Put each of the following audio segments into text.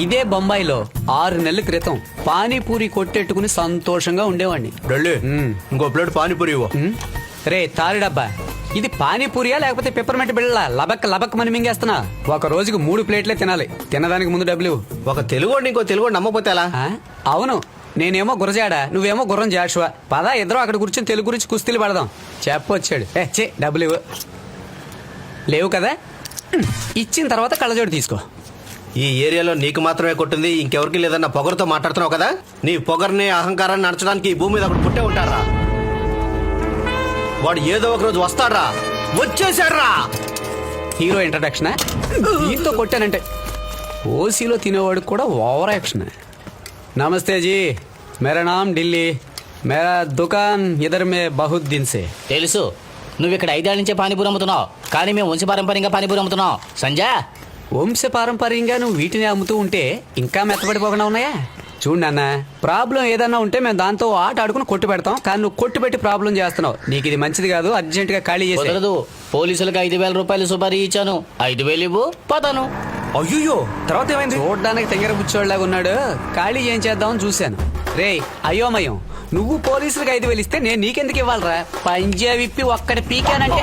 ఇదే బొంబాయిలో ఆరు నెలల క్రితం పానీపూరి కొట్టెట్టుకుని సంతోషంగా ఉండేవాడిని. డల్లి. ఇంకో ప్లేట్ పానీపూరి ఇవ్వు. రే తారి డబ్బా ఇది పానీపూరియా లేకపోతే పెప్పర్మెంట్ బిళ్ళ లబక్ లబక్ మని మింగేస్తున్నా. ఒక రోజుకి మూడు ప్లేట్లే తినాలి. తినడానికి ముందు డబ్బులు. ఒక తెలుగు ఇంకో తెలుగు నమ్మపోతే ఎలా? అవును. నేనేమో గురజాడ నువ్వేమో గుర్రం జాషువా. పద ఇద్దరం అక్కడ కూర్చొని తెలుగు గురించి కుస్తీలు పడదాం. చెప్పొచ్చాడు ఏ చే డబ్బులు లేవు కదా? ఇచ్చిన తర్వాత కళ్ళజోడు తీసుకో. ఈ ఏరియాలో నీకు మాత్రమే కొట్టింది ఇంకెవరికి లేదన్న పొగరుతో మాట్లాడుతున్నావు కదా? నీ పొగర్ని అహంకారాన్ని నడచడానికి ఈ భూమి మీద ఒకటి పుట్టే ఉంటారా వాడు ఏదో ఒక రోజు వస్తాడ్రా. వచ్చేసాడ్రా హీరో ఇంట్రడక్షన్ దీంతో కొట్టానంటే. ఓసీలో తినేవాడు కూడా ఓవర్ యాక్షన్ నమస్తే జీ. మేరా నామ్ ఢిల్లీ. మేరా దుకాన్ ఇధర్ మే బహుత్ దిన్ సే. తెలుసు. నువ్వు ఇక్కడ ఐదేళ్ళ నుంచే పానీపూరి అమ్ముతున్నావు. కానీ మేము వంశ పారంపర్యంగా పానీపూరి అమ్ముతున్నాం. సంజయ్ వంశ పారంపర్యంగా నువ్వు వీటిని అమ్ముతూ ఉంటే ఇంకా మెత్తబడిపోకుండా ఉన్నాయా? చూడు నాన్న ప్రాబ్లం ఏదన్నా ఉంటే మేము దాంతో ఆట ఆడుకుని కొట్టు పెడతాం. కానీ నువ్వు కొట్టు పెట్టి ప్రాబ్లం చేస్తున్నావు. నీకు ఇది మంచిది కాదు అర్జెంట్గా ఖాళీ చేసే కుదరదు. పోలీసులకు ఐదు వేల రూపాయలు సుపారీ ఇచ్చాను. ఐదు వేలు ఇవ్వు పోతాను అయ్యో తర్వాత ఏమైంది? చూడడానికి తెంగర బుచ్చోళ్ళగా ఉన్నాడు. ఖాళీ ఏం చేద్దామని చూశాను. రే అయోమయం. నువ్వు పోలీసులకు ఐదు వేలు ఇస్తే నేను నీకెందుకు ఇవ్వాలరా? పంజా విప్పి ఒక్కటి పీకానంటే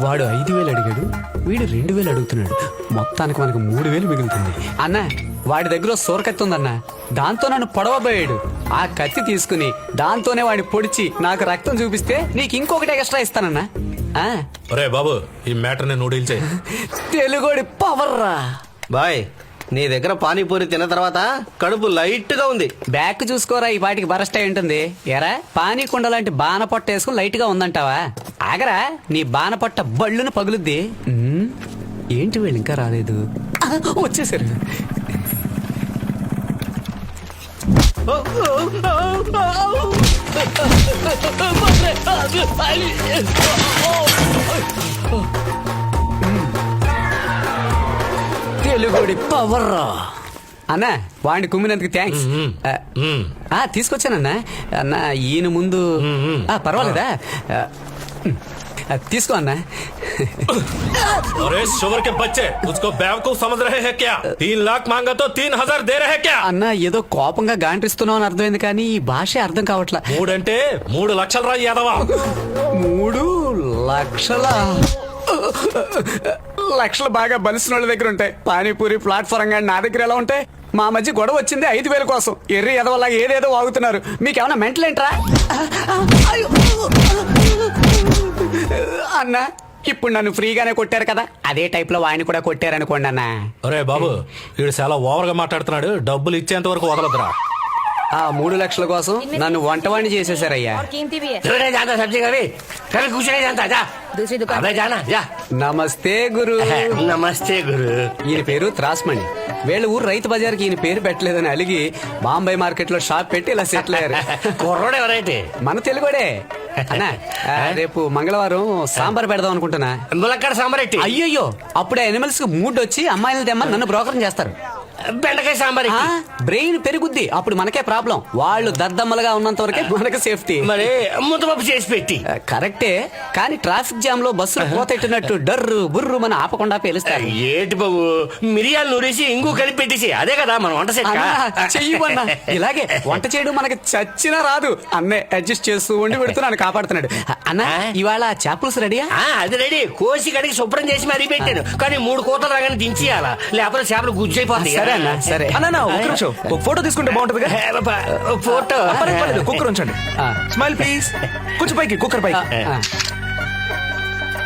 వాడు ఐదు వేలు అడిగాడు వీడు రెండు వేలు అడుగుతున్నాడు. మొత్తానికి మనకు మూడు వేలు మిగులుతుంది. అన్న వాడి దగ్గర సోరకత్తి ఉందన్న దాంతో నన్ను పొడవబోయాడు. ఆ కత్తి తీసుకుని దాంతోనే వాడిని పొడిచి నాకు రక్తం చూపిస్తే నీకు ఇంకొకటి ఎక్స్ట్రా ఇస్తానన్నా. ఒరే బాబు ఈ మ్యాటర్ని నూడిల్ చేయి. తెలుగోడి పవర్ రా బాయ్ నీ దగ్గర పానీపూరి తిన్న తర్వాత కడుపు లైట్గా ఉంది. బ్యాక్ చూసుకోరా ఈ పాటికి బరస్ట్ అయి ఉంటుంది. ఎరా పానీ కుండ లాంటి బాన పొట్ట వేసుకుని లైట్గా ఉందంటావా? ఆగరా నీ బాన పొట్ట బళ్ళును పగులుద్ది. ఉమ్, ఏంటి వీళ్ళు ఇంకా రాలేదు? ఆ, వచ్చేసారు. తెలుగుడి పవర్ అన్న వాడిని కుమ్మినందుకు థ్యాంక్స్ తీసుకొచ్చానన్నా. అన్న ఈయన ముందు ఆ, పర్వాలేదా? ఆ, తీసుకో అన్నా अरे शुगर के बच्चे उसको बेवकूफ समझ रहे हैं क्या तीन लाख मांगा तो तीन हजार दे रहे क्या అన్న ఏదో కోపంగా గాంటిస్తున్నావు అని అర్థమైంది కానీ ఈ భాష అర్థం కావట్లా మూడంటే మూడు లక్షలు రా యాదవా మూడు లక్షల లక్షలు బాగా బలిసిన వాళ్ళ దగ్గర ఉంటాయి పానీపూరి ప్లాట్ఫారం కానీ నా దగ్గర ఎలా ఉంటాయి మా మధ్య గొడవ వచ్చింది ఐదు వేల కోసం ఎర్రి ఎదవలా ఏదేదో వాగుతున్నారు మీకేమన్నా మెంటల్ ఏంట్రా అయ్యో. అన్న ఇప్పుడు నన్ను ఫ్రీగానే కొట్టారు కదా? అదే టైప్లో ఆయన కూడా కొట్టారనుకోండి అన్న. అరే బాబు వీడు చాలా ఓవర్గా మాట్లాడుతున్నాడు. డబ్బులు ఇచ్చేంత వరకు వదలదురా ఆ మూడు లక్షల కోసం నన్ను వంట వాణి చేసేసారయ్యా. నమస్తే గురు. నమస్తే గురు. ఈయన పేరు త్రాస్మణి. వీళ్ళ ఊరు రైతు బజార్కి ఈయన పేరు పెట్టలేదని అలిగి బాంబే మార్కెట్లో షాప్ పెట్టి ఇలా సెటిల్ అయ్యారు. మన తెలుగుడే. అన్నా ఆ, రేపు మంగళవారం సాంబార్ పెడదాం అనుకుంటున్నా. ములక్కడ సాంబార్ ఎట్టి? అయ్యయ్యో అప్పుడే అనిమల్స్కి మూడ్ వచ్చి అమ్మాయిలు తెమ్మని నన్ను బ్రోకరం చేస్తారు. బెండకాయ సాంబార్ ఆ, ఎట్టి బ్రెయిన్ పెరుగుద్ది అప్పుడు మనకే ప్రాబ్లం వాళ్ళు దద్దమ్మలుగా ఉన్నంత వరకే మనకు సేఫ్టీ మరి ముద్దపప్పు చేసి పెట్టి. ఆ, కరెక్టే కానీ ట్రాఫిక్ జామ్లో బస్సులు పోతెట్టినట్టు డర్రు బుర్రు మన ఆపకుండా పేలుస్తారు. ఏటి బాబు? మిరియాలు నూరేసి ఇంగు కలిపి పెట్టేసి అదే కదా మన వంట సెట్ అన్నా, చెయ్యమన్నా ఇలాగే వంట చేయడం మనకి చచ్చినా రాదు. అన్నే అడ్జస్ట్ చేస్తూ ఉండి పెడుతున్నాను కాపాడుతున్నాడు. అన్న? ఇవాళ చేపలుసు రెడీయా? అది రెడీ. కోసి కడిగి శుభ్రం చేసి మరీ పెట్టాను కానీ మూడు కోతలు రాగానే దించేయాలా? లేకపోతే చేపలు గుజ్జైపోతాయి. సరే అన్న సరే. అన్న ఒక నిమిషం. ఒక ఫోటో తీసుకుంటే బాగుంటుంది ఫోటో. పర్లేదు కుక్కర్ ఉంచండి. Smile please. కొంచెం పైకి కుక్కర్ పైకి.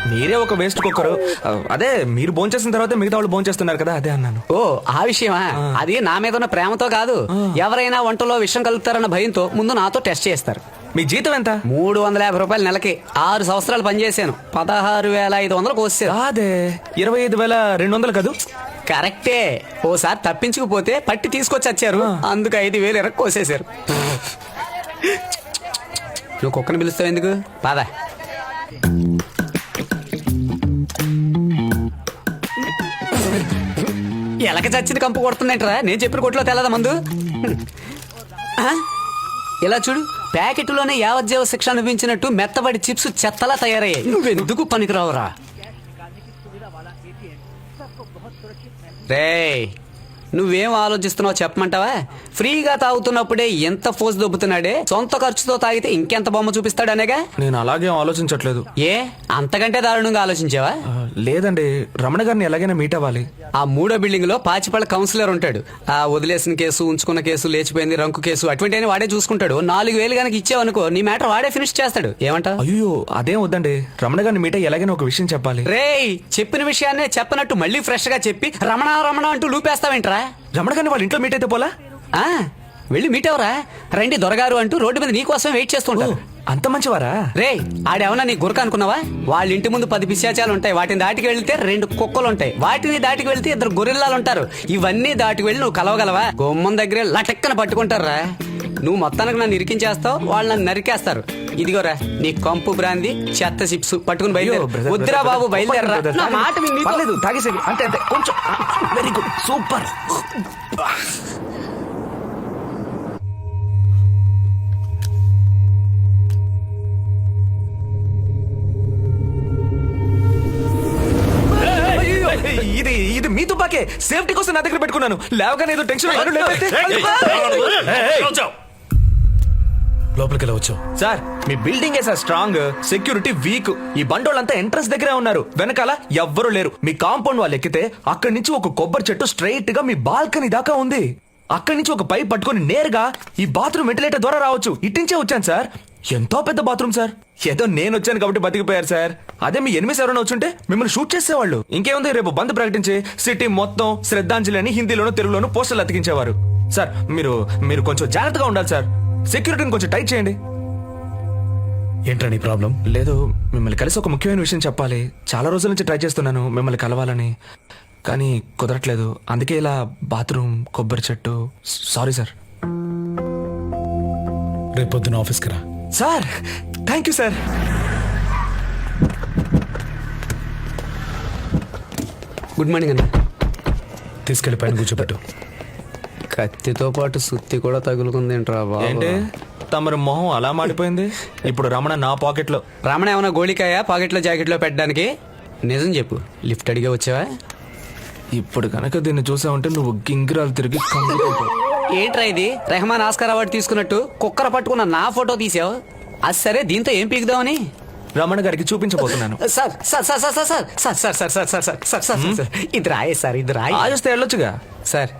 మీరే ఒక వేస్ట్ కుక్కర్. అదే మీరు భోంచేసిన తర్వాత మిగతా వాళ్ళు భోంచేస్తున్నారు కదా అదే అన్నాను. ఓ ఆ విషయమా? అది నా మీద ఉన్న ప్రేమతో కాదు. ఎవరైనా వంటలో విషం కలుపుతారన్న భయంతో ముందు నాతో టెస్ట్ చేస్తారు. మీ జీతం ఎంత? మూడు వందల యాభై రూపాయలు నెలకి. ఆరు సంవత్సరాలు పనిచేశాను. పదహారు వేల ఐదు వందలకు వచ్చాను అదే ఇరవై ఐదు వేల రెండు వందలు కదూ? కరెక్టే. ఓసారి తప్పించుకుపోతే పట్టి తీసుకొచ్చి వచ్చారు అందుకు ఐదు వేలు ఎరకు కోసేశారు. నువ్వు కుక్కని పిలుస్తావు ఎందుకు? పాదా. ఎలక చచ్చింది కంపు కొడుతుందంటరా? నేను చెప్పిన కొట్లో తెల్లదా మందు? ఇలా చూడు. ప్యాకెట్లోనే యావజ్జీవ శిక్ష అనిపించినట్టు మెత్తబడి చిప్స్ చెత్తలా తయారయ్యాయి. నువ్వెందుకు పనికిరావురా? రే నువ్వేం ఆలోచిస్తున్నావు చెప్పమంటావా? ఫ్రీగా తాగుతున్నప్పుడే ఎంత ఫోర్స్ దొబ్బుతున్నాడే? సొంత ఖర్చుతో తాగితే ఇంకెంత బొమ్మ చూపిస్తాడనేగా నేను అలాగే ఆలోచించట్లేదు. ఏ? అంతకంటే దారుణంగా ఆలోచించావా? లేదండి. రమణ గారిని ఎలాగైనా మీట్ అవ్వాలి. ఆ మూడో బిల్డింగ్లో పాచిపళ్ళ కౌన్సిలర్ ఉంటాడు. ఆ వదిలేసిన కేసు ఉంచుకున్న కేసు లేచిపోయింది రంకు కేసు అటువంటి వాడే చూసుకుంటాడు. నాలుగు వేలు కనుక ఇచ్చావనుకో నీ మ్యాటర్ వాడే ఫినిష్ చేస్తాడు. ఏమంటావు? అయ్యో అదేం వద్దండి. రమణ గారిని మీట్ అయ్యి ఎలాగైనా ఒక విషయం చెప్పాలి. రేయ్ చెప్పిన విషయాన్నే చెప్పనట్టు మళ్ళీ ఫ్రెష్గా చెప్పి రమణ రమణ అంటూ లూపేస్తావేంట్రా? రమణ గారిని వాళ్ళ ఇంట్లో మీట్ అయితే పోలా? ఆ వెళ్ళి మీట్ అవరా రండి దొరగారు అంటూ రోడ్డు మీద నీకోసం వెయిట్ చేస్తుంటారు అంత మంచివారా? రే ఆడేమన్నా నీ గురక అనుకున్నావా? వాళ్ళ ఇంటి ముందు పది పిశాచాలు ఉంటాయి. వాటిని దాటికి వెళ్తే రెండు కుక్కలు ఉంటాయి. వాటిని దాటికి వెళ్తే ఇద్దరు గొరిల్లాలు ఉంటారు. ఇవన్నీ దాటికి వెళ్ళి నువ్వు కలవగలవా? గుమ్మం దగ్గరే లటక్కన పట్టుకుంటారా? నువ్వు మొత్తానికి నన్ను ఇరికించేస్తావు వాళ్ళు నన్ను నరికేస్తారు. ఇదిగోరా నీ కంపు బ్రాంది చెత్త చిప్స్ పట్టుకుని బయలుదేరు వద్దురా బాబు బయలుదేరరా నా మాట విని నీతో- పర్లేదు తాగేసేది అంతే అంతే కొంచెం వెరీ గుడ్ సూపర్ ఇది ఇది మీ తుపాకే సేఫ్టీ కోసం నా దగ్గర పెట్టుకున్నాను లేవగానే ఏదో టెన్షన్ అయ్యాను, లేకపోతే- లోపలికి వెళ్ళవచ్చు సార్ మీ building sir strong security weak ఈ బండోళ్ళంతా ఎంట్రన్స్ దగ్గరే ఉన్నారు. వెనకాల ఎవ్వరు లేరు. మీ కాంపౌండ్ వాళ్ళు ఎక్కితే అక్కడి నుంచి ఒక కొబ్బరి చెట్టు స్ట్రైట్గా మీ బాల్కనీ దాకా ఉంది. అక్కడి నుంచి ఒక పైప్ పట్టుకొని నేరుగా ఈ బాత్రూమ్ వెంటిలేటర్ ద్వారా రావచ్చు. ఇట్టించే వచ్చాను సార్. ఎంతో పెద్ద బాత్రూమ్ సార్. ఏదో నేను వచ్చాను కాబట్టి బతికిపోయారు సార్. అదే మీ ఎనిమిది ఎవరైనా వచ్చుంటే మిమ్మల్ని షూట్ చేసేవాళ్ళు. ఇంకేముంది? రేపు బంద్ ప్రకటించి సిటీ మొత్తం శ్రద్ధాంజలి అని హిందీలోనూ తెలుగులోనూ పోస్టర్లు అతికించేవారు. సార్ మీరు మీరు కొంచెం జాగ్రత్తగా ఉండాలి సార్. సెక్యూరిటీని కొంచెం టైట్ చేయండి. ఏంట్రా నీ ప్రాబ్లం? లేదు మిమ్మల్ని కలిసి ఒక ముఖ్యమైన విషయం చెప్పాలి. చాలా రోజుల నుంచి ట్రై చేస్తున్నాను మిమ్మల్ని కలవాలని. కానీ కుదరట్లేదు. అందుకే ఇలా బాత్రూమ్ కొబ్బరి చెట్టు సారీ సార్. రేపు పొద్దున ఆఫీస్కి రా. Sir thank you sir. Good morning అన్న. తీసుకెళ్ళి పైన కూర్చోబెట్టు. కత్తితో పాటు సుత్తి కూడా తగులుకుందేంట్రా బాబు ఏంటి తమరి మొహం అలా మాడిపోయింది ఇప్పుడు రమణ నా పాకెట్లో రమణ ఏమైనా గోళికాయ పాకెట్లో జాకెట్లో పెట్టడానికి నిజం చెప్పు లిఫ్ట్ అడిగే వచ్చావా ఇప్పుడు కనుక దీన్ని చూసా ఉంటే నువ్వు గింగిరాలు తిరిగి. ఏంట్రా ఇది రెహమాన్ ఆస్కార్ అవార్డు తీసుకున్నట్టు కుక్కర పట్టుకున్న నా ఫోటో తీసావు అది సరే దీంతో ఏం పీకుదామని రమణ గారికి చూపించబోతున్నాను sir sir sir sir sir sir sir sir sir sir sir sir sir sir ఇది రాయే సార్ ఇది రాయి ఆజొస్తే వెళ్ళొచ్చుగా సార్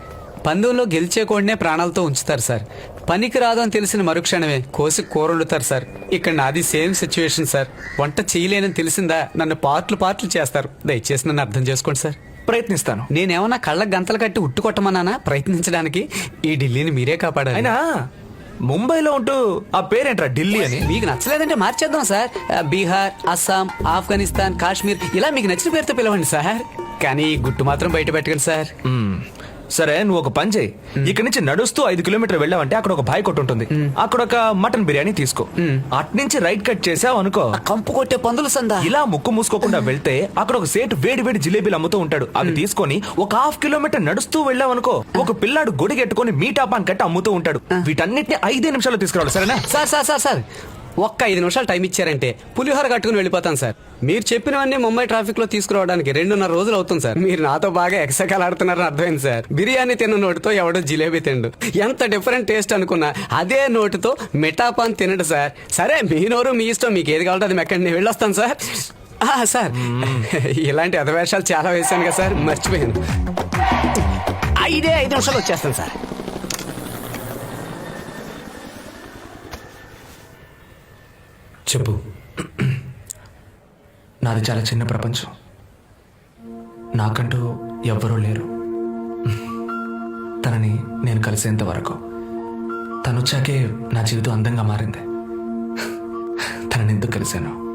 పందెంలో గెలిచే కోడినే ప్రాణాలతో ఉంచుతారు సార్. పనికి రాదు అని తెలిసిన మరుక్షణమే కోసి కూరొండుతారు సార్. ఇక్కడ నాది సేమ్ సిచ్యువేషన్ సార్. వంట చేయలేనని తెలిసిందా? నన్ను పార్ట్లు పార్ట్లు చేస్తారు. దయచేసి నన్ను అర్థం చేసుకోండి సార్. ప్రయత్నిస్తాను. నేనేమన్నా కళ్ళకు గంతలు కట్టి ఉట్టు కొట్టమన్నానా ప్రయత్నించడానికి ఈ ఢిల్లీని మీరే కాపాడాలి. అయినా ముంబైలో ఉంటూ ఆ పేరేంట్రా ఢిల్లీ అని? మీకు నచ్చలేదంటే మార్చేద్దాం సార్. బీహార్ అస్సాం ఆఫ్ఘనిస్తాన్ కాశ్మీర్ ఇలా మీకు నచ్చిన పేరుతో పిలవండి సార్. కానీ ఈ గుట్టు మాత్రం బయట పెట్టకండి సార్. సరే నువ్వు ఒక పని చేయి. ఇక్కడి నుంచి నడుస్తూ ఐదు కిలోమీటర్ వెళ్ళావంటే అక్కడ ఒక బాయ్ కొట్టు ఉంటుంది. అక్కడ ఒక మటన్ బిర్యానీ తీసుకో. అట్నుంచి రైట్ కట్ చేసావు అనుకో. కంపు కొట్టే పందులు సందా. ఇలా ముక్కు మూసుకోకుండా వెళ్తే అక్కడ ఒక సేటు వేడి వేడి జిలేబీలు అమ్ముతూ ఉంటాడు. అవి తీసుకొని ఒక హాఫ్ కిలోమీటర్ నడుస్తూ వెళ్ళావు అనుకో ఒక పిల్లాడు గొడిగెట్టుకొని మీటాపాన్ కట్టి అమ్ముతూ ఉంటాడు. వీటన్నిటిని ఐదే నిమిషాలు తీసుకురావాలి. సరేనా? Sir sir sir sir. ఒక్క ఐదు నిమిషాలు టైం ఇచ్చారంటే పులిహోర కట్టుకుని వెళ్ళిపోతాను సార్. మీరు చెప్పినవన్నీ ముంబై ట్రాఫిక్లో తీసుకురావడానికి రెండున్నర రోజులు అవుతుంది సార్. మీరు నాతో బాగా ఎక్సకాలు ఆడుతున్నారని అర్థమైంది సార్. బిర్యానీ తిన్న నోటితో ఎవడో జిలేబీ తిండు. ఎంత డిఫరెంట్ టేస్ట్ అనుకున్నా అదే నోటితో మిఠాపాన్ తినడు సార్. సరే మీ నోరు మీ ఇష్టం మీకు ఏది కావాలంటే అది మెక్కండి నేను వెళ్ళొస్తాను సార్. సార్. ఇలాంటి అధవేషాలు చాలా వేశాను కదా సార్. మర్చిపోయాను. ఐదే ఐదు నిమిషాలు వచ్చేస్తాను సార్. చెప్పు. నాది చాలా చిన్న ప్రపంచం. నాకంటూ ఎవ్వరూ లేరు. తనని నేను కలిసేంత వరకు. తను వచ్చాకే నా జీవితం అందంగా మారింది. తనని ఎందుకు కలిశాను.